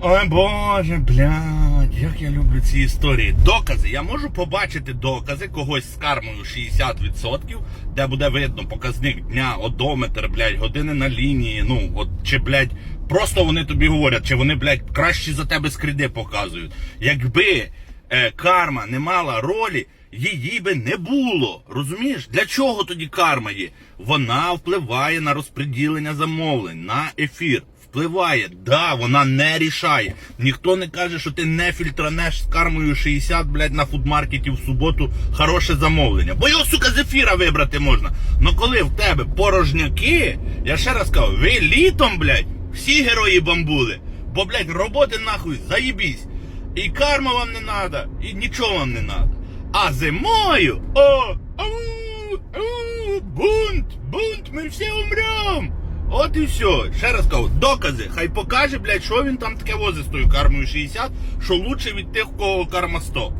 Ой боже, блядь, як я люблю ці історії. Докази. Я можу побачити докази когось з кармою 60%, де буде видно показник дня, одометр, блядь, години на лінії. Ну, от чи, блядь, просто вони тобі говорять, чи вони, блядь, краще за тебе скріди показують. Якби е, карма не мала ролі, її би не було. Розумієш? Для чого тоді карма є? Вона впливає на розподілення замовлень, на ефір. Впливає, да, вона не рішає. Ніхто не каже, що ти не фільтранеш з кармою 60, блядь, на фудмаркеті в суботу хороше замовлення. Бо його, сука, з ефіра вибрати можна. Ну коли в тебе порожняки, я ще раз кажу, ви літом, блядь, всі герої бамбули. Бо, блядь, роботи нахуй, заїбісь. І карма вам не надо, і нічого вам не надо. А зимою, о, ау, ау, бунт, бунт, ми всі умрем. От і все. Ще раз кажу, докази. Хай покаже, блядь, що він там таке возить з тою кармою 60, що лучше від тих, у кого карма 100.